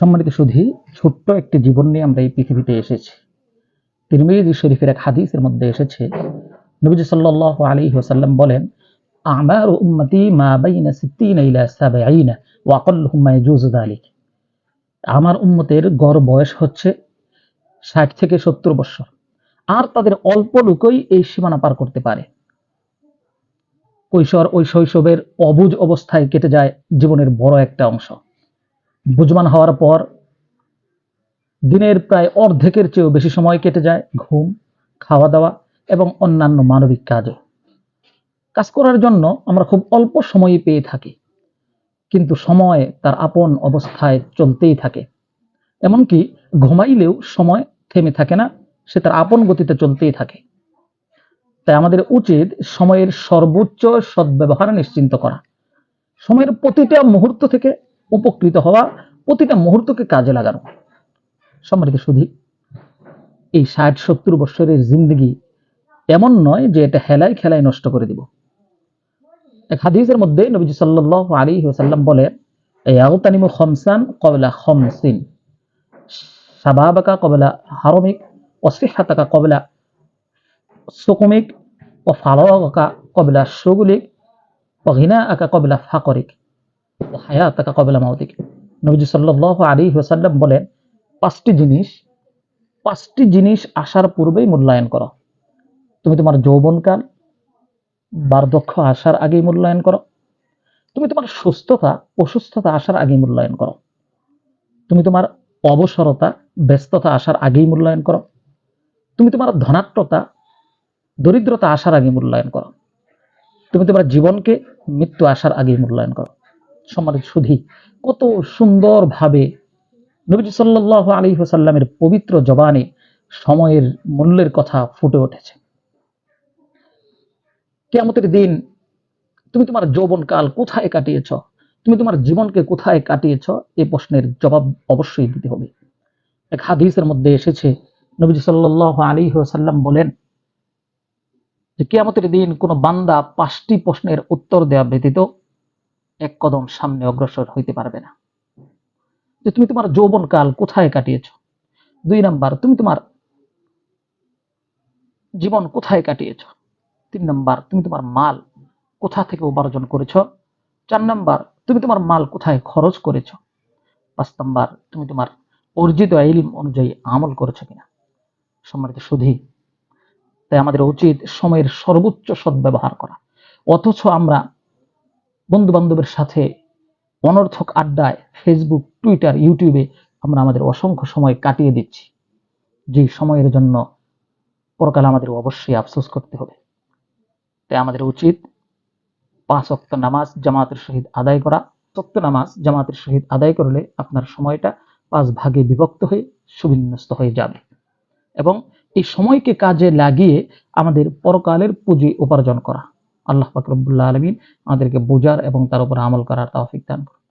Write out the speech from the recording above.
সম্মানিত সুধী, ছোট্ট একটি জীবন নিয়ে আমরা এই পৃথিবীতে এসেছি। তিরমিজি শরীফের এক হাদিসের মধ্যে এসেছে, নবীজি সাল্লাল্লাহু আলাইহি ওয়াসাল্লাম বলেন, আমার উম্মতি মা বাইনা সিত্তিনা ইলা সাবঈনা ওয়া আকাল্লুহুম মা ইয়াজুজু যালিক। আমার উম্মতের গড় বয়স হচ্ছে ষাট থেকে সত্তর বছর। আর তাদের অল্প লোকই এই সীমানা পার করতে পারে। কৈশোর ওই শৈশবের অবুজ অবস্থায় কেটে যায় জীবনের বড় একটা অংশ। বুঝমান হওয়ার পর দিনের প্রায় অর্ধেকের চেয়েও বেশি সময় কেটে যায় ঘুম, খাওয়া দাওয়া এবং অন্যান্য মানবিক কাজে কাজ করার জন্য আমরা খুব অল্প সময়ই পেয়ে থাকি, কিন্তু সময় তার আপন অবস্থায় চলতেই থাকে। এমনকি ঘুমাইলেও সময় থেমে থাকে না, সে তার আপন গতিতে চলতেই থাকে। তাই আমাদের উচিত সময়ের সর্বোচ্চ সদ্ব্যবহার নিশ্চিন্ত করা। সময়ের প্রতিটা মুহূর্ত থেকে উপকৃত হওয়া প্রতিটা মুহূর্তকে কাজে লাগানো। সম্মানিত সুধী, এই ষাট সত্তর বৎসরের জিন্দগি এমন নয় যে এটা হেলায় খেলায় নষ্ট করে দিব। এক হাদিসের মধ্যে নবীজি সাল্লাল্লাহু আলাইহি ওয়াসাল্লাম বলে ইয়াগতানিমু খামসান ক্বাবলা খামসিন শাবাবাকা ক্বাবলা হারমিক, ওয়া সিহহাতাকা ক্বাবলা সুকুমিক, ওয়া ফারাগাকা ক্বাবলা শুগলিক ওয়া গিনাআকা ক্বাবলা ফাকরিক। ওয়া হায়াতাকা ক্বাবলা মাউতিক। নবীজি সাল্লাল্লাহু আলাইহি ওয়াসাল্লাম বলেন, পাঁচটি জিনিস পাঁচটি জিনিস আসার পূর্বেই মূল্যায়ন করো। তুমি তোমার যৌবনকাল, বার্ধক্য আসার আগেই মূল্যায়ন করো। তুমি তোমার সুস্থতা, অসুস্থতা আসার আগেই মূল্যায়ন করো। তুমি তোমার অবসরতা, ব্যস্ততা আসার আগেই মূল্যায়ন করো। তুমি তোমার ধনাত্মতা দরিদ্রতা আসার আগে মূল্যায়ন করো। তুমি তোমার জীবনকে মৃত্যু আসার আগেই মূল্যায়ন করো। সম্মানিত সুধী। কত সুন্দরভাবে নবীজি সাল্লাহ আলী সাল্লামের পবিত্র জবানে সময়ের মূল্যের কথা ফুটে উঠেছে। কেয়ামতের দিন তুমি তোমার যৌবনকাল কোথায় কাটিয়েছ? তুমি তোমার জীবনকে কোথায় কাটিয়েছ? এ প্রশ্নের জবাব অবশ্যই দিতে হবে। এক হাদিসের মধ্যে এসেছে, নবীজি সাল্লাহ আলী সাল্লাম বলেন যে কেয়ামতের দিন কোনো বান্দা পাঁচটি প্রশ্নের উত্তর দেওয়া ব্যতীত এক কদম সামনে অগ্রসর হইতে পারবে না। যে তুমি তোমার যৌবনকাল কোথায় কাটিয়েছ? দুই নাম্বার, তুমি তোমার জীবন কোথায় কাটিয়েছ? তিন নাম্বার, তুমি তোমার মাল কোথা থেকে উপার্জন করেছ? চার নাম্বার, তুমি তোমার মাল কোথায় খরচ করেছ? পাঁচ নাম্বার, তুমি তোমার অর্জিত ইলিম অনুযায়ী আমল করেছ কিনা? সম্মানিত সুধী, তাই আমাদের উচিত সময়ের সর্বোচ্চ সদ্ব্যবহার করা। অথচ আমরা বন্ধু বান্ধবের সাথে অনর্থক আড্ডায় ফেসবুক টুইটার ইউটিউবে আমরা আমাদের অসংখ্য সময় কাটিয়ে দিচ্ছি। যে সময়ের জন্য পরকালে আমাদের অবশ্যই আফসোস করতে হবে। তাই আমাদের উচিত পাঁচ অক্ত নামাজ জামাতের সহিত আদায় করা। সত্য নামাজ জামাতের সহিত আদায় করলে আপনার সময়টা পাঁচ ভাগে বিভক্ত হয়ে সুবিন্যস্ত হয়ে যাবে। এবং এই সময়কে কাজে লাগিয়ে আমাদের পরকালের পুঁজি উপার্জন করা। আল্লাহ ফাকরবুল্লাহ আলমিন আমাদেরকে বোঝার এবং তার উপর আমল করার তাওফিক দান করুন।